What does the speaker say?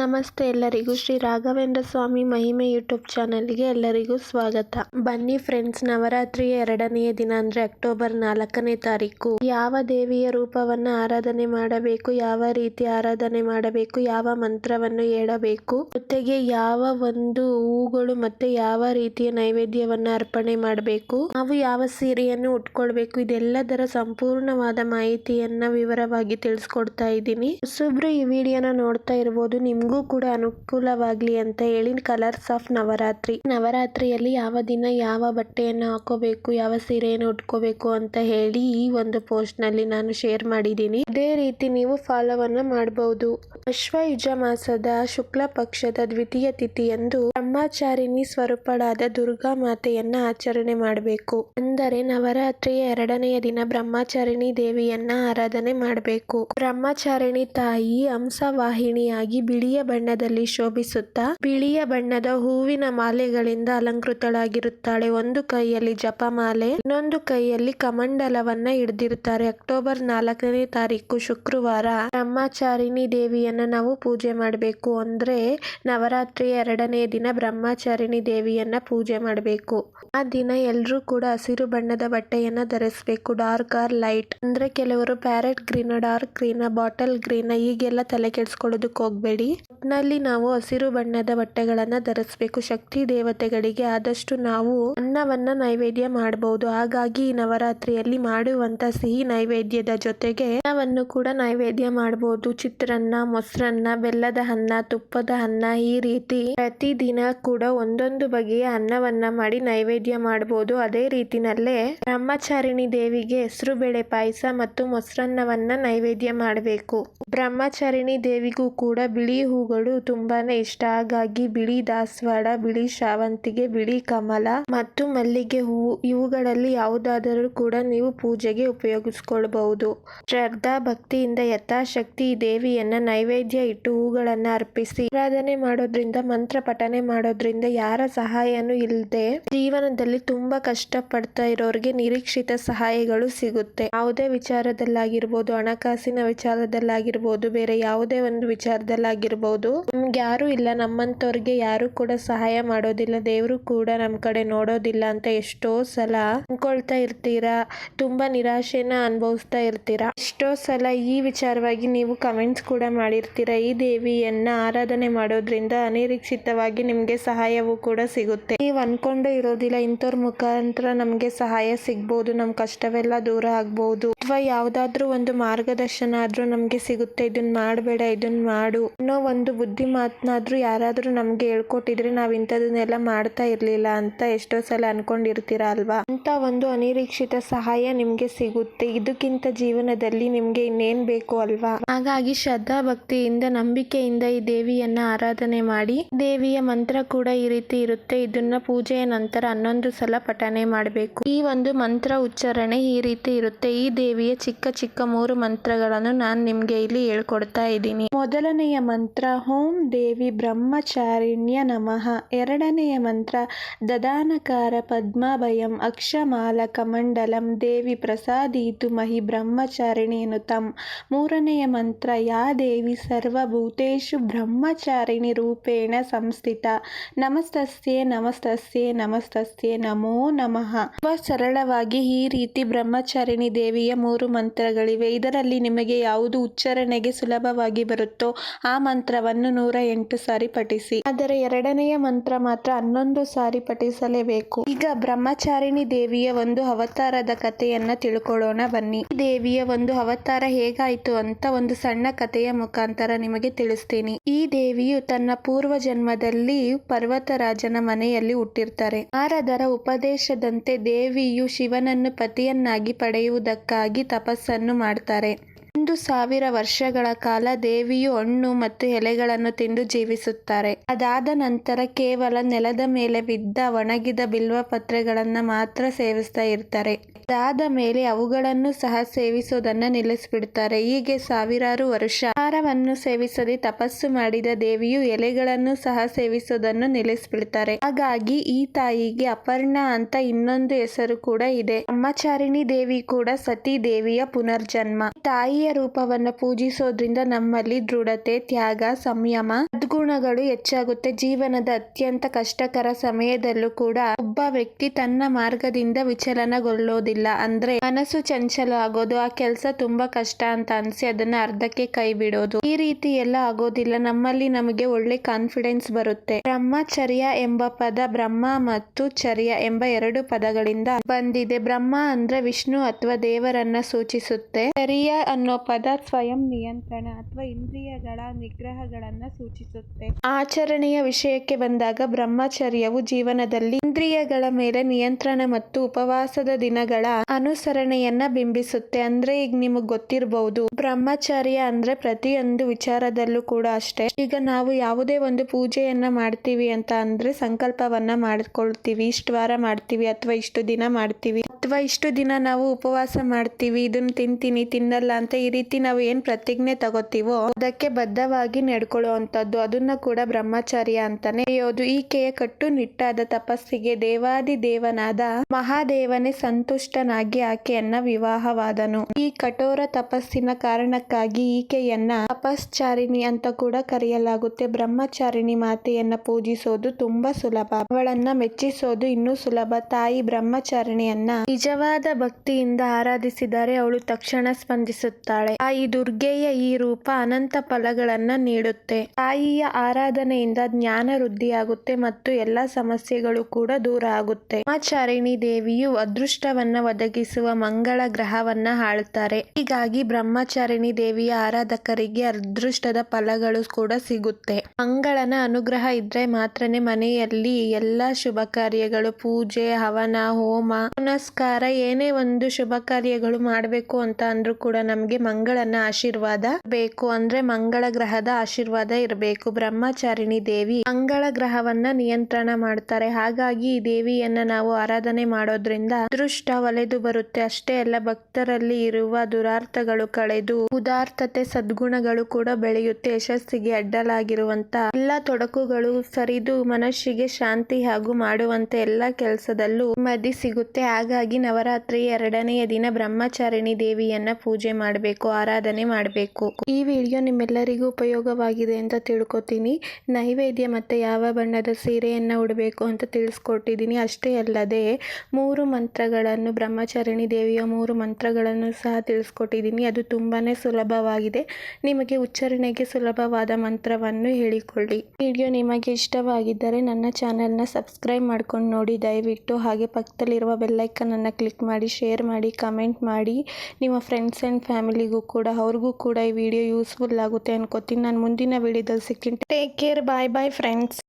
ನಮಸ್ತೆ ಎಲ್ಲರಿಗೂ ಶ್ರೀ ರಾಘವೇಂದ್ರ ಸ್ವಾಮಿ ಮಹಿಮೆ ಯೂಟ್ಯೂಬ್ ಚಾನಲ್ಗೆ ಎಲ್ಲರಿಗೂ ಸ್ವಾಗತ. ಬನ್ನಿ ಫ್ರೆಂಡ್ಸ್ ನವರಾತ್ರಿಯ ಎರಡನೆಯ ದಿನ ಅಂದ್ರೆ ಅಕ್ಟೋಬರ್ ನಾಲ್ಕನೇ ತಾರೀಕು. ಯಾವ ದೇವಿಯ ರೂಪವನ್ನ ಆರಾಧನೆ ಮಾಡಬೇಕು, ಯಾವ ರೀತಿ ಆರಾಧನೆ ಮಾಡಬೇಕು, ಯಾವ ಮಂತ್ರವನ್ನು ಹೇಳಬೇಕು, ಜೊತೆಗೆ ಯಾವ ಒಂದು ಹೂಗಳು ಮತ್ತೆ ಯಾವ ರೀತಿಯ ನೈವೇದ್ಯವನ್ನ ಅರ್ಪಣೆ ಮಾಡಬೇಕು, ನಾವು ಯಾವ ಸೀರೆಯನ್ನು ಉಟ್ಕೊಳ್ಬೇಕು, ಇದೆಲ್ಲದರ ಸಂಪೂರ್ಣವಾದ ಮಾಹಿತಿಯನ್ನ ವಿವರವಾಗಿ ತಿಳಿಸ್ಕೊಡ್ತಾ ಇದ್ದೀನಿ. ಸುಬ್ರು ಈ ವಿಡಿಯೋನ ನೋಡ್ತಾ ಇರ್ಬೋದು, ನಿಮ್ಗೂ ಕೂಡ ಅನುಕೂಲವಾಗ್ಲಿ ಅಂತ ಹೇಳಿ ಕಲರ್ಸ್ ಆಫ್ ನವರಾತ್ರಿ. ನವರಾತ್ರಿಯಲ್ಲಿ ಯಾವ ದಿನ ಯಾವ ಬಟ್ಟೆಯನ್ನು ಹಾಕೋಬೇಕು, ಯಾವ ಸೀರೆಯನ್ನು ಉಟ್ಕೋಬೇಕು ಅಂತ ಹೇಳಿ ಈ ಒಂದು ಪೋಸ್ಟ್ನಲ್ಲಿ ನಾನು ಶೇರ್ ಮಾಡಿದ್ದೀನಿ. ಇದೇ ರೀತಿ ನೀವು ಫಾಲೋವನ್ನ ಮಾಡಬಹುದು ಅಶ್ವಯುಜ ಮಾಸದ ಶುಕ್ಲ ಪಕ್ಷದ ದ್ವಿತೀಯ ತಿಥಿಯಂದು ಬ್ರಹ್ಮಚಾರಿಣಿ ಸ್ವರೂಪಳಾದ ದುರ್ಗಾ ಮಾತೆಯನ್ನ ಆಚರಣೆ ಮಾಡಬೇಕು. ಅಂದರೆ ನವರಾತ್ರಿಯ ಎರಡನೆಯ ದಿನ ಬ್ರಹ್ಮಚಾರಿಣಿ ದೇವಿಯನ್ನ ಆರಾಧನೆ ಮಾಡಬೇಕು. ಬ್ರಹ್ಮಚಾರಿಣಿ ತಾಯಿ ಹಂಸವಾಹಿನಿಯಾಗಿ ಬಿಳಿಯ ಬಣ್ಣದಲ್ಲಿ ಶೋಭಿಸುತ್ತಾ, ಬಿಳಿಯ ಬಣ್ಣದ ಹೂವಿನ ಮಾಲೆಗಳಿಂದ ಅಲಂಕೃತಳಾಗಿರುತ್ತಾಳೆ. ಒಂದು ಕೈಯಲ್ಲಿ ಜಪಮಾಲೆ, ಇನ್ನೊಂದು ಕೈಯಲ್ಲಿ ಕಮಂಡಲವನ್ನ ಹಿಡಿದಿರುತ್ತಾರೆ. ಅಕ್ಟೋಬರ್ ನಾಲ್ಕನೇ ತಾರೀಕು, ಶುಕ್ರವಾರ. ಬ್ರಹ್ಮಚಾರಿಣಿ ದೇವಿಯನ್ನ ನಾವು ಪೂಜೆ ಮಾಡಬೇಕು ಅಂದ್ರೆ ನವರಾತ್ರಿ ಎರಡನೇ ದಿನ ಬ್ರಹ್ಮಚಾರಿಣಿ ದೇವಿಯನ್ನ ಪೂಜೆ ಮಾಡಬೇಕು. ಆ ದಿನ ಎಲ್ರೂ ಕೂಡ ಹಸಿರು ಬಣ್ಣದ ಬಟ್ಟೆಯನ್ನ ಧರಿಸಬೇಕು. ಡಾರ್ಕ್ ಆರ್ ಲೈಟ್ ಅಂದ್ರೆ ಕೆಲವರು parrot green, dark green, bottle green ಈಗೆಲ್ಲ ತಲೆ ಕೆಡಿಸ್ಕೊಳ್ಳೋದಕ್ಕೆ ಹೋಗ್ಬೇಡಿ. ಒಟ್ನಲ್ಲಿ ನಾವು ಹಸಿರು ಬಣ್ಣದ ಬಟ್ಟೆಗಳನ್ನ ಧರಿಸಬೇಕು. ಶಕ್ತಿ ದೇವತೆಗಳಿಗೆ ಆದಷ್ಟು ನಾವು ಅನ್ನವನ್ನ ನೈವೇದ್ಯ ಮಾಡಬಹುದು ಹಾಗಾಗಿ ನವರಾತ್ರಿಯಲ್ಲಿ ಮಾಡುವಂತ ಸಿಹಿ ನೈವೇದ್ಯದ ಜೊತೆಗೆ ಅನ್ನವನ್ನು ಕೂಡ ನೈವೇದ್ಯ ಮಾಡಬಹುದು ಚಿತ್ರಾನ್ನ, ಮೊಸರನ್ನ, ಬೆಲ್ಲದ ಅನ್ನ, ತುಪ್ಪದ ಅನ್ನ ಈ ರೀತಿ ಪ್ರತಿದಿನ ಕೂಡ ಒಂದೊಂದು ಬಗೆಯ ಅನ್ನವನ್ನ ಮಾಡಿ ನೈವೇದ್ಯ ಮಾಡಬಹುದು ಅದೇ ರೀತಿನಲ್ಲೇ ಬ್ರಹ್ಮಚಾರಿಣಿ ದೇವಿಗೆ ಹೆಸರು ಬೇಳೆ ಪಾಯಸ ಮತ್ತು ಮೊಸರನ್ನವನ್ನ ನೈವೇದ್ಯ ಮಾಡಬೇಕು. ಬ್ರಹ್ಮಚಾರಿಣಿ ದೇವಿಗೂ ಕೂಡ ಬಿಳಿ ಹೂಗಳು ತುಂಬಾನೇ ಇಷ್ಟ. ಹಾಗಾಗಿ ಬಿಳಿ ದಾಸವಾಡ, ಬಿಳಿ ಶಾವಂತಿಗೆ ಬಿಳಿ ಕಮಲ ಮತ್ತು ಮಲ್ಲಿಗೆ ಹೂವು ಇವುಗಳಲ್ಲಿ ಯಾವುದಾದರೂ ಕೂಡ ನೀವು ಪೂಜೆಗೆ ಉಪಯೋಗಿಸ್ಕೊಳ್ಬಹುದು. ಶ್ರದ್ಧಾ ಭಕ್ತಿಯಿಂದ ಯಥಾಶಕ್ತಿ ದೇವಿಯನ್ನ ನೈವೇದ್ಯ ಇಟ್ಟು ಹೂಗಳನ್ನ ಅರ್ಪಿಸಿ ಆರಾಧನೆ ಮಾಡೋದ್ರಿಂದ ಮಂತ್ರ ಪಠನೆ ಮಾಡೋದ್ರಿಂದ ಯಾರ ಸಹಾಯನೂ ಇಲ್ಲದೆ ಜೀವನದಲ್ಲಿ ತುಂಬಾ ಕಷ್ಟ ಪಡ್ತಾ ಇರೋರಿಗೆ ನಿರೀಕ್ಷಿತ ಸಹಾಯಗಳು ಸಿಗುತ್ತೆ. ಯಾವುದೇ ವಿಚಾರದಲ್ಲಾಗಿರ್ಬೋದು, ಹಣಕಾಸಿನ ವಿಚಾರದಲ್ಲಾಗಿರ್ಬೋದು, ಬೇರೆ ಯಾವುದೇ ಒಂದು ವಿಚಾರದಲ್ಲಾಗಿರ್ಬೋದು, ನಮ್ಗೆ ಯಾರು ಇಲ್ಲ ನಮ್ಮಂತವ್ರಿಗೆ ಯಾರು ಕೂಡ ಸಹಾಯ ಮಾಡೋದಿಲ್ಲ, ದೇವರು ಕೂಡ ನಮ್ ಕಡೆ ನೋಡೋದಿಲ್ಲ ಅಂತ ಎಷ್ಟೋ ಸಲ ಅನ್ಕೊಳ್ತಾ ಇರ್ತೀರಾ, ತುಂಬಾ ನಿರಾಶೆನ ಅನುಭವಿಸ್ತಾ ಇರ್ತೀರಾ? ಎಷ್ಟೋ ಸಲ ಈ ವಿಚಾರವಾಗಿ ನೀವು ಕಮೆಂಟ್ಸ್ ಕೂಡ ಮಾಡಿರ್ತೀರಾ, ಈ ದೇವಿಯನ್ನ ಆರಾಧನೆ ಮಾಡೋದ್ರಿಂದ ಅನಿರೀಕ್ಷಿತವಾಗಿ ನಿಮಗೆ ಸಹಾಯವೂ ಕೂಡ ಸಿಗುತ್ತೆ. ನೀವು ಅನ್ಕೊಂಡು ಇರೋದಿಲ್ಲ ಇಂಥವ್ರ ಮುಖಾಂತರ ನಮಗೆ ಸಹಾಯ ಸಿಗ್ಬೋದು ನಮ್ಮ ಕಷ್ಟವೆಲ್ಲ ದೂರ ಆಗ್ಬೋದು. ಅಥವಾ ಯಾವುದಾದ್ರೂ ಒಂದು ಮಾರ್ಗದರ್ಶನ ಆದರೂ ನಮಗೆ ಸಿಗುತ್ತೆ ಇದನ್ನ ಮಾಡಬೇಡ ಇದನ್ನ ಮಾಡು. ಅನ್ನೋ ಒಂದು ಬುದ್ಧಿ ಮಾತನ್ನಾದ್ರೂ ಯಾರಾದರೂ ನಮಗೆ ಹೇಳ್ಕೊಟ್ಟಿದ್ರೆ ನಾವು ಇಂಥದನ್ನೆಲ್ಲ ಮಾಡ್ತಾ ಇರ್ಲಿಲ್ಲ ಅಂತ ಎಷ್ಟೋ ಸಲ ಅನ್ಕೊಂಡಿರ್ತೀರ ಅಲ್ವಾ? ಅಂತ ಒಂದು ಅನಿರೀಕ್ಷಿತ ಸಹಾಯ ನಿಮಗೆ ಸಿಗುತ್ತೆ. ಇದಕ್ಕಿಂತ ಜೀವನದಲ್ಲಿ ನಿಮಗೆ ಇನ್ನೇನ್ ಬೇಕು ಅಲ್ವಾ? ಹಾಗಾಗಿ ಶ್ರದ್ಧಾ ಭಕ್ತಿಯಿಂದ, ನಂಬಿಕೆಯಿಂದ ಈ ದೇವಿಯನ್ನ ಆರಾಧನೆ ಮಾಡಿ, ದೇವಿಯ ಮಂತ್ರ ಕೂಡ ಈ ರೀತಿ ಇರುತ್ತೆ. ಇದನ್ನ ಪೂಜೆಯ ನಂತರ ಹನ್ನೊಂದು ಸಲ ಪಠನೆ ಮಾಡಬೇಕು. ಈ ಒಂದು ಮಂತ್ರ ಉಚ್ಚಾರಣೆ ಈ ರೀತಿ ಇರುತ್ತೆ. ಈ ದೇವಿಯ ಚಿಕ್ಕ ಚಿಕ್ಕ ಮೂರು ಮಂತ್ರಗಳನ್ನು ನಾನು ನಿಮ್ಗೆ ಇಲ್ಲಿ ಹೇಳ್ಕೊಡ್ತಾ ಇದ್ದೀನಿ. ಮೊದಲನೆಯ ಮಂತ್ರ, ಓಂ ದೇವಿ ಬ್ರಹ್ಮಚಾರಿಣ್ಯ ನಮಃ. ಎರಡನೆಯ ಮಂತ್ರ, ದದಾನಕಾರ ಪದ್ಮಭಯಂ ಅಕ್ಷಮಾಲ ಕಮಂಡಲಂ ದೇವಿ ಪ್ರಸಾದೀತು ಮಹಿ ಬ್ರಹ್ಮಚಾರಿಣಿ ತಂ. ಮೂರನೆಯ ಮಂತ್ರ, ಯಾ ದೇವಿ ಸರ್ವಭೂತೇಶು ಬ್ರಹ್ಮಚಾರಿಣಿ ರೂಪೇಣ ಸಂಸ್ಥಿತ. ನಮಸ್ತಸ್ಯೆ ನಮಸ್ತಸ್ಯೆ ನಮಸ್ತಸ್ಯೆ, ನಮೋ ನಮಃ. ತುಂಬಾ ಸರಳವಾಗಿ ಈ ರೀತಿ ಬ್ರಹ್ಮಚಾರಿಣಿ ದೇವಿಯ ಮೂರು ಮಂತ್ರಗಳಿವೆ. ಇದರಲ್ಲಿ ನಿಮಗೆ ಯಾವುದು ಉಚ್ಚಾರಣೆಗೆ ಸುಲಭವಾಗಿ ಬರುತ್ತೋ ಆ ಮಂತ್ರವನ್ನು ನೂರ ಎಂಟು ಸಾರಿ ಪಠಿಸಿ. ಆದರೆ ಎರಡನೆಯ ಮಂತ್ರ ಮಾತ್ರ ಹನ್ನೊಂದು ಸಾರಿ ಪಠಿಸಲೇಬೇಕು. ಈಗ ಬ್ರಹ್ಮಚಾರಿಣಿ ದೇವಿಯ ಒಂದು ಅವತಾರದ ಕಥೆಯನ್ನ ತಿಳ್ಕೊಳ್ಳೋಣ. ಬನ್ನಿ. ದೇವಿಯ ಒಂದು ಅವತಾರ ಹೇಗಾಯ್ತು ಅಂತ ಒಂದು ಸಣ್ಣ ಕಥೆಯ ಮುಖಾಂತರ ನಿಮಗೆ ತಿಳಿಸ್ತೀನಿ. ಈ ದೇವಿಯು ತನ್ನ ಪೂರ್ವ ಜನ್ಮದಲ್ಲಿ ಪರ್ವತರಾಜನ ಮನೆಯಲ್ಲಿ ಹುಟ್ಟಿರ್ತಾರೆ. ಆರದರ ಉಪದೇಶದಂತೆ ದೇವಿಯು ಶಿವನನ್ನು ಪತಿಯನ್ನಾಗಿ ಪಡೆಯುವುದಕ್ಕಾಗಿ ತಪಸ್ಸನ್ನು ಮಾಡ್ತಾರೆ. ಒಂದು ಸಾವಿರ ವರ್ಷಗಳ ಕಾಲ ದೇವಿಯು ಹಣ್ಣು ಮತ್ತು ಎಲೆಗಳನ್ನು ತಿಂದು ಜೀವಿಸುತ್ತಾರೆ. ಅದಾದ ನಂತರ ಕೇವಲ ನೆಲದ ಮೇಲೆ ಬಿದ್ದ ಒಣಗಿದ ಬಿಲ್ವ ಪತ್ರೆಗಳನ್ನ ಮಾತ್ರ ಸೇವಿಸ್ತಾ ಇರ್ತಾರೆ. ಅದಾದ ಮೇಲೆ ಅವುಗಳನ್ನು ಸಹ ಸೇವಿಸೋದನ್ನ ನಿಲ್ಲಿಸಿಬಿಡುತ್ತಾರೆ. ಹೀಗೆ ಸಾವಿರಾರು ವರ್ಷ ಆಹಾರವನ್ನು ಸೇವಿಸದೆ ತಪಸ್ಸು ಮಾಡಿದ ದೇವಿಯು ಎಲೆಗಳನ್ನು ಸಹ ಸೇವಿಸೋದನ್ನು ನಿಲ್ಲಿಸಿಬಿಡ್ತಾರೆ. ಹಾಗಾಗಿ ಈ ತಾಯಿಗೆ ಅಪರ್ಣ ಅಂತ ಇನ್ನೊಂದು ಹೆಸರು ಕೂಡ ಇದೆ ಬ್ರಹ್ಮಚಾರಿಣಿ ದೇವಿ ಕೂಡ ಸತಿ ದೇವಿಯ ಪುನರ್ಜನ್ಮ ತಾಯಿಯ ರೂಪವನ್ನ ಪೂಜಿಸೋದ್ರಿಂದ ನಮ್ಮಲ್ಲಿ ದೃಢತೆ, ತ್ಯಾಗ, ಸಂಯಮ, ಸದ್ಗುಣಗಳು ಹೆಚ್ಚಾಗುತ್ತೆ ಜೀವನದ ಅತ್ಯಂತ ಕಷ್ಟಕರ ಸಮಯದಲ್ಲೂ ಕೂಡ ಒಬ್ಬ ವ್ಯಕ್ತಿ ತನ್ನ ಮಾರ್ಗದಿಂದ ವಿಚಲನಗೊಳ್ಳೋದಿಲ್ಲ ಅಂದ್ರೆ ಮನಸ್ಸು ಚಂಚಲ ಆಗೋದು, ಆ ಕೆಲಸ ತುಂಬಾ ಕಷ್ಟ ಅಂತ ಅನ್ಸಿ ಅದನ್ನ ಅರ್ಧಕ್ಕೆ ಕೈ ಬಿಡೋದು. ಈ ರೀತಿ ಎಲ್ಲ ಆಗೋದಿಲ್ಲ. ನಮ್ಮಲ್ಲಿ ನಮಗೆ ಒಳ್ಳೆ ಕಾನ್ಫಿಡೆನ್ಸ್ ಬರುತ್ತೆ. ಬ್ರಹ್ಮಚರ್ಯ ಎಂಬ ಪದ ಬ್ರಹ್ಮ ಮತ್ತು ಚರ್ಯ ಎಂಬ ಎರಡು ಪದಗಳಿಂದ ಬಂದಿದೆ. ಬ್ರಹ್ಮ ಅಂದ್ರೆ ವಿಷ್ಣು ಅಥವಾ ದೇವರನ್ನ ಸೂಚಿಸುತ್ತೆ. ಚರ್ಯ ಅನ್ನೋ ಪದ ಸ್ವಯಂ ನಿಯಂತ್ರಣ ಅಥವಾ ಇಂದ್ರಿಯಗಳ ನಿಗ್ರಹಗಳನ್ನ ಸೂಚಿಸುತ್ತೆ. ಆಚರಣೆಯ ವಿಷಯಕ್ಕೆ ಬಂದಾಗ ಬ್ರಹ್ಮಚರ್ಯವು ಜೀವನದಲ್ಲಿ ಇಂದ್ರಿಯಗಳ ಮೇಲೆ ನಿಯಂತ್ರಣ ಮತ್ತು ಉಪವಾಸದ ದಿನಗಳ ಅನುಸರಣೆಯನ್ನ ಬಿಂಬಿಸುತ್ತೆ. ಅಂದ್ರೆ ಈಗ ನಿಮಗ್ ಗೊತ್ತಿರಬಹುದು ಬ್ರಹ್ಮಚರ್ಯ ಅಂದ್ರೆ ಪ್ರತಿಯೊಂದು ವಿಚಾರದಲ್ಲೂ ಕೂಡ ಅಷ್ಟೇ. ಈಗ ನಾವು ಯಾವುದೇ ಒಂದು ಪೂಜೆಯನ್ನ ಮಾಡ್ತೀವಿ ಅಂತ ಅಂದ್ರೆ ಸಂಕಲ್ಪವನ್ನ ಮಾಡ್ಕೊಳ್ತೀವಿ. ಇಷ್ಟು ವಾರ ಮಾಡ್ತೀವಿ ಅಥವಾ ಇಷ್ಟು ದಿನ ಮಾಡ್ತೀವಿ. ಅಥವಾ ಇಷ್ಟು ದಿನ ನಾವು ಉಪವಾಸ ಮಾಡ್ತೀವಿ ಇದನ್ನ ತಿಂತೀನಿ, ತಿನ್ನಲ್ಲ ಅಂತ ಈ ರೀತಿ ನಾವು ಏನ್ ಪ್ರತಿಜ್ಞೆ ತಗೋತೀವೋ, ಅದಕ್ಕೆ ಬದ್ಧವಾಗಿ ನಡ್ಕೊಳ್ಳುವಂಥದ್ದು. ಅದನ್ನ ಕೂಡ ಬ್ರಹ್ಮಚಾರ್ಯ ಅಂತಾನೆ ಹೇಳೋದು ಈಕೆಯ ಕಟ್ಟುನಿಟ್ಟಾದ ತಪಸ್ಸಿಗೆ ದೇವಾದಿ ದೇವನಾದ ಮಹಾದೇವನೇ ಸಂತುಷ್ಟನಾಗಿ ಆಕೆಯನ್ನ ವಿವಾಹವಾದನು. ಈ ಕಠೋರ ತಪಸ್ಸಿನ ಕಾರಣಕ್ಕಾಗಿ ಈಕೆಯನ್ನ ತಪಶ್ಚಾರಿಣಿ ಅಂತ ಕೂಡ ಕರೆಯಲಾಗುತ್ತೆ. ಬ್ರಹ್ಮಚಾರಿಣಿ ಮಾತೆಯನ್ನ ಪೂಜಿಸೋದು ತುಂಬಾ ಸುಲಭ. ಅವಳನ್ನ ಮೆಚ್ಚಿಸೋದು ಇನ್ನೂ ಸುಲಭ. ತಾಯಿ ಬ್ರಹ್ಮಚಾರಿಣಿಯನ್ನ ನಿಜವಾದ ಭಕ್ತಿಯಿಂದ ಆರಾಧಿಸಿದರೆ ಅವಳು ತಕ್ಷಣ ಸ್ಪಂದಿಸುತ್ತಾಳೆ. ತಾಯಿ ದುರ್ಗೆಯ ಈ ರೂಪ ಅನಂತ ಫಲಗಳನ್ನ ನೀಡುತ್ತೆ. ತಾಯಿಯ ಆರಾಧನೆಯಿಂದ ಜ್ಞಾನ ವೃದ್ಧಿಯಾಗುತ್ತೆ ಮತ್ತು ಎಲ್ಲಾ ಸಮಸ್ಯೆಗಳು ಕೂಡ ದೂರ ಆಗುತ್ತೆ. ಬ್ರಹ್ಮಚಾರಿಣಿ ದೇವಿಯು ಅದೃಷ್ಟವನ್ನ ಒದಗಿಸುವ ಮಂಗಳ ಗ್ರಹವನ್ನ ಆಳ್ತಾರೆ ಹೀಗಾಗಿ ಬ್ರಹ್ಮಚಾರಿಣಿ ದೇವಿಯ ಆರಾಧಕರಿಗೆ ಅದೃಷ್ಟದ ಫಲಗಳು ಕೂಡ ಸಿಗುತ್ತೆ. ಮಂಗಳನ ಅನುಗ್ರಹ ಇದ್ರೆ ಮಾತ್ರನೇ ಮನೆಯಲ್ಲಿ ಎಲ್ಲಾ ಶುಭ ಕಾರ್ಯಗಳು, ಪೂಜೆ, ಹವನ, ಹೋಮ ಪುನಸ್ಕಾರ ಏನೇ ಒಂದು ಶುಭ ಕಾರ್ಯಗಳು ಮಾಡಬೇಕು ಅಂತ ಅಂದ್ರೂ ಕೂಡ ನಮ್ಗೆ ಮಂಗಳನ ಆಶೀರ್ವಾದ ಬೇಕು. ಅಂದ್ರೆ ಮಂಗಳ ಗ್ರಹದ ಆಶೀರ್ವಾದ ಇರಬೇಕು. ಬ್ರಹ್ಮಚಾರಿಣಿ ದೇವಿ ಮಂಗಳ ಗ್ರಹವನ್ನ ನಿಯಂತ್ರಣ ಮಾಡ್ತಾರೆ. ಹಾಗಾಗಿ ಈ ದೇವಿಯನ್ನ ನಾವು ಆರಾಧನೆ ಮಾಡೋದ್ರಿಂದ ಅದೃಷ್ಟ ಒಲೆದು ಬರುತ್ತೆ. ಅಷ್ಟೇ ಅಲ್ಲ, ಭಕ್ತರಲ್ಲಿ ಇರುವ ದುರಾರ್ಥಗಳು ಕಳೆದು ಉದಾರ್ಥತೆ ಸದ್ಗುಣಗಳು ಕೂಡ ಬೆಳೆಯುತ್ತೆ. ಯಶಸ್ಸಿಗೆ ಅಡ್ಡಲಾಗಿರುವಂತ ಎಲ್ಲ ತೊಡಕುಗಳು ಸರಿದು ಮನಸ್ಸಿಗೆ ಶಾಂತಿ ಹಾಗೂ ಮಾಡುವಂತೆ ಎಲ್ಲ ಕೆಲಸದಲ್ಲೂ ಮದಿ ಸಿಗುತ್ತೆ. ಹಾಗಾಗಿ ನವರಾತ್ರಿ ಎರಡನೆಯ ದಿನ ಬ್ರಹ್ಮಚಾರಿಣಿ ದೇವಿಯನ್ನ ಪೂಜೆ ಮಾಡಬೇಕು, ಆರಾಧನೆ ಮಾಡಬೇಕು. ಈ ವಿಡಿಯೋ ನಿಮ್ಮೆಲ್ಲರಿಗೂ ಉಪಯೋಗವಾಗಿದೆ ಅಂತ ತಿಳ್ಕೊತೀನಿ. ನೈವೇದ್ಯ ಮತ್ತೆ ಯಾವ ಬಣ್ಣದ ಸೀರೆಯನ್ನ ಉಡಬೇಕು ಅಂತ ತಿಳಿಸ್ಕೊಟ್ಟಿದ್ದೀನಿ. ಅಷ್ಟೇ ಅಲ್ಲದೆ ಮೂರು ಮಂತ್ರಗಳನ್ನು ಬ್ರಹ್ಮಚಾರಿಣಿ ದೇವಿಯ ಮೂರು ಮಂತ್ರಗಳನ್ನು ಸಹ ತಿಳಿಸ್ಕೊಟ್ಟಿದ್ದೀನಿ. ಅದು ತುಂಬಾ ಸುಲಭವಾಗಿದೆ. ನಿಮಗೆ ಉಚ್ಚಾರಣೆಗೆ ಸುಲಭವಾದ ಮಂತ್ರವನ್ನು ಹೇಳಿಕೊಳ್ಳಿ. ವಿಡಿಯೋ ನಿಮಗೆ ಇಷ್ಟವಾಗಿದ್ದರೆ ನನ್ನ ಚಾನೆಲ್ನ ಸಬ್ಸ್ಕ್ರೈಬ್ ಮಾಡ್ಕೊಂಡು ನೋಡಿ. ದಯವಿಟ್ಟು ಹಾಗೆ ಪಕ್ಕದಲ್ಲಿರುವ ಬೆಲ್ಲೈಕನನ್ನು ಕ್ಲಿಕ್ ಮಾಡಿ, ಶೇರ್ ಮಾಡಿ, ಕಮೆಂಟ್ ಮಾಡಿ. ನಿಮ್ಮ ಫ್ರೆಂಡ್ಸ್ ಆ್ಯಂಡ್ ಫ್ಯಾಮಿಲಿಗೂ ಕೂಡ, ಅವ್ರಿಗೂ ಕೂಡ ಈ ವಿಡಿಯೋ ಯೂಸ್ಫುಲ್ ಆಗುತ್ತೆ ಅನ್ಕೋತೀನಿ. ನಾನು ಮುಂದಿನ ವಿಡಿಯೋದಲ್ಲಿ ಸಿಗ್ತೀನಿ. Take care bye bye friends